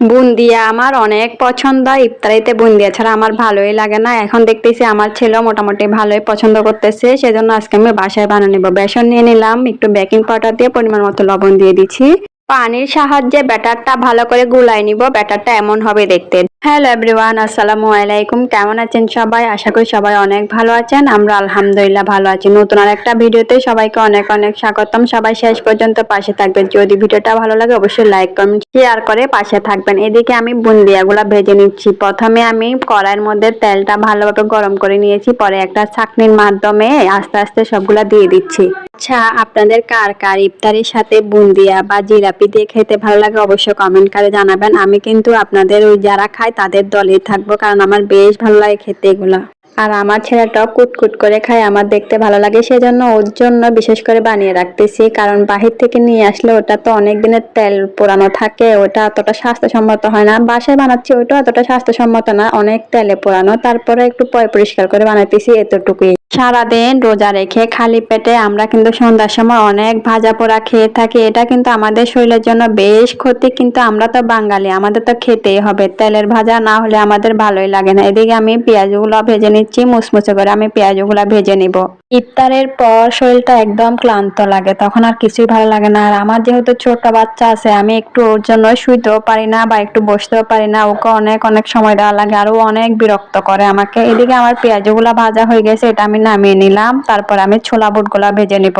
বুন্দিয়া আমার অনেক পছন্দ, ইফতারিতে বুন্দিয়া ছাড়া আমার ভালোই লাগে না। এখন দেখতেছি আমার ছেলে মোটামুটি ভালোই পছন্দ করতেছে, সেজন্য আজকে আমি বাসায় বানিয়ে নেব। বেসন নিয়ে নিলাম, একটু বেকিং পাউডার দিয়ে পরিমাণ মতো লবণ দিয়ে দিচ্ছি। পানির সাহায্যে ব্যাটারটা ভালো করে গুলাই নিব, ব্যাটারটা এমন হবে দেখতে। হ্যালো এভরিওয়ান আসসালামু আলাইকুম। কেমন আছেন সবাই? আশা করি সবাই অনেক ভালো আছেন। আমরা আলহামদুলিল্লাহ ভালো আছি। নতুন আর একটা ভিডিওতে সবাইকে অনেক অনেক স্বাগতম। সবাই শেষ পর্যন্ত পাশে থাকবেন। যদি ভিডিওটা ভালো লাগে, অবশ্যই লাইক কমেন্ট শেয়ার করে পাশে থাকবেন। এদিকে আমি বুন্দিয়াগুলা ভেজে নিচ্ছি। প্রথমে আমি কড়াইয়ের মধ্যে তেলটা ভালোভাবে গরম করে নিয়েছি। পরে একটা ছাকনির মাধ্যমে আস্তে আস্তে সবগুলা দিয়ে দিচ্ছি। আচ্ছা আপনাদের কার কার ইফতারির সাথে বুন্দিয়া বা জিলাপি দিয়ে খেতে ভালো লাগে, অবশ্যই কমেন্ট করে জানাবেন। আমি কিন্তু আপনাদের ওই যারা খায় তাদের দলে থাকব কারণ আমার বেশ ভালো লাগে খেতে এগুলা। আর আমার ছেলেটাও কুটকুট করে খায়, আমার দেখতে ভালো লাগে সেজন্য ওর জন্য বিশেষ করে বানিয়ে রাখতেছি। কারণ বাহির থেকে নিয়ে আসলে ওটা তো অনেক দিনের তেল পোড়ানো থাকে, ওটা অতটা স্বাস্থ্যসম্মত হয় না। বাসায় বানাচ্ছি ওইটা অতটা স্বাস্থ্যসম্মত না, অনেক তেলে পোড়ানো। তারপরে একটু পয় পরিষ্কার করে বানাইতেছি এতটুকুই। সারাদিন রোজা রেখে খালি পেটে আমরা কিন্তু সন্ধ্যার সময় অনেক ভাজা পোড়া খেয়ে থাকি, এটা কিন্তু আমাদের শরীরের জন্য বেশ ক্ষতি, কিন্তু আমরা তো বাঙালি, আমাদের তো খেতেই হবে। তেলের ভাজা না হলে আমাদের ভালোই লাগে না। এদিকে আমি পেঁয়াজগুলো ভেজে নিচ্ছি। মুসমুসে করে আমি পেঁয়াজগুলো ভেজে নিব। ইফতারের পর শরীরটা একদম ক্লান্ত লাগে, তখন আর কিছুই ভালো লাগে না। আর আমার যেহেতু ছোট বাচ্চা আছে, আমি একটু ওর জন্য শুইতেও পারি না বা একটু বসতেও পারি না, ওকে অনেক অনেক সময় দেওয়া লাগে আর ও অনেক বিরক্ত করে আমাকে। এদিকে আমার পেঁয়াজগুলো ভাজা হয়ে গেছে, এটা আমি নামিয়ে নিলাম, তারপর আমি ছোলা বুটগুলা ভেজে নিব।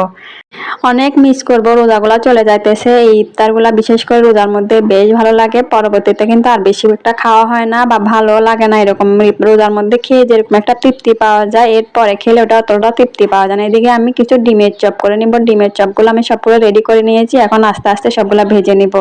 অনেক মিস করব, রোজাগুলা চলে যাইতেছে। এই ইফতারগুলা বিশেষ করে রোজার মধ্যে বেশ ভালো লাগে, পরবর্তীতে কিন্তু আর বেশি একটা খাওয়া হয় না বা ভালো লাগে না এরকম রোজার মধ্যে খেয়ে যেরকম একটা তৃপ্তি পাওয়া যায়, এরপরে খেলে ওটা অতটা তৃপ্তি পাওয়া যায় না। এদিকে আমি কিছু ডিমের চপ করে নিব। ডিমের চপগুলো আমি সবগুলো রেডি করে নিয়েছি। এখন আস্তে আস্তে সবগুলো ভেজে নিব।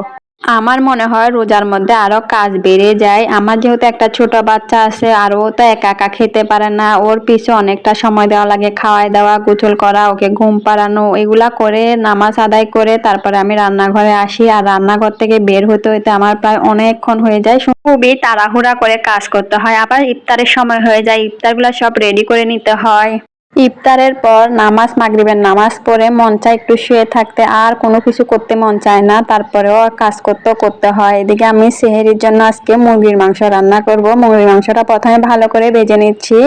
আমার মনে হয় রোজার মধ্যে আরও কাজ বেড়ে যায়। আমার যেহেতু একটা ছোট বাচ্চা আছে, আর ও তো একা একা খেতে পারে না। ওর পিছু অনেকটা সময় দেওয়া লাগে। খাওয়াই দেওয়া, গোসল করা, ওকে ঘুম পাড়ানো, এগুলা করে, নামাজ আদায় করে তারপরে আমি রান্নাঘরে আসি। আর রান্নাঘর থেকে বের হতে হতে আমার প্রায় অনেকক্ষণ হয়ে যায়। খুবই তাড়াহুড়া করে কাজ করতে হয়। আবার ইফতারের সময় হয়ে যায়। ইফতারগুলো সব রেডি করে নিতে হয়। ইফতারের পর নামাজ মাগরিবের নামাজ পড়ে মন চায় একটু শুয়ে থাকতে, আর কোনো কিছু করতে মন চায় না। তারপরেও কাজ করতেও করতে হয়। এদিকে আমি সেহেরির জন্য আজকে মুরগির মাংস রান্না করব। মুরগির মাংসটা প্রথমে ভালো করে ভেজে নিচ্ছি।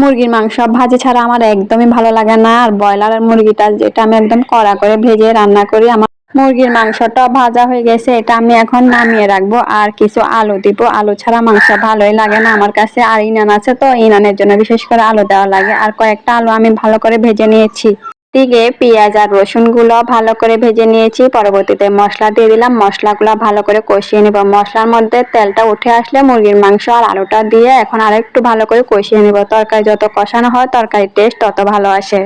মুরগির মাংস ভাজি ছাড়া আমার একদমই ভালো লাগে না। আর ব্রয়লারের মুরগিটা যেটা আমি একদম কড়া করে ভেজে রান্না করি, আমার মুরগির মাংসটা ভাজা হয়ে গেছে, এটা আমি এখন নামিয়ে রাখব। আর কিছু আলু দিব। আলু ছাড়া মাংস ভালোই লাগে না আমার কাছে। আর ইনান আছে তো, ইনানের জন্য বিশেষ করে আলু দেওয়া লাগে। আর কয়েকটা আলু আমি ভালো করে ভেজে নিয়েছি। দিকে পেঁয়াজ আর রসুনগুলো ভালো করে ভেজে নিয়েছি। পরবর্তীতে মশলা দিয়ে দিলাম। মশলাগুলো ভালো করে কষিয়ে নিব। মশলার মধ্যে তেলটা উঠে আসলে মুরগির মাংস আর আলুটা দিয়ে এখন আর একটু ভালো করে কষিয়ে নিব। তরকারি যত কষানো হয়, তরকারির টেস্ট তত ভালো আসে।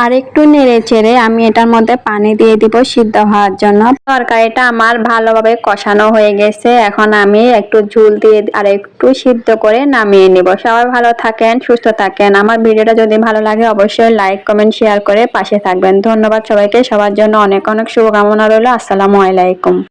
আর একটু নেড়ে চেড়ে আমি এটার মধ্যে পানি দিয়ে দিব সিদ্ধ হওয়ার জন্য। তরকারিটা আমার ভালোভাবে কষানো হয়ে গেছে। এখন আমি একটু ঝুল দিয়ে আর একটু সিদ্ধ করে নামিয়ে নিব। সবাই ভালো থাকেন, সুস্থ থাকেন। আমার ভিডিওটা যদি ভালো লাগে অবশ্যই লাইক, কমেন্ট, শেয়ার করে পাশে থাকবেন। ধন্যবাদ সবাইকে। সবার জন্য অনেক অনেক শুভকামনা রইল। আসসালামু আলাইকুম।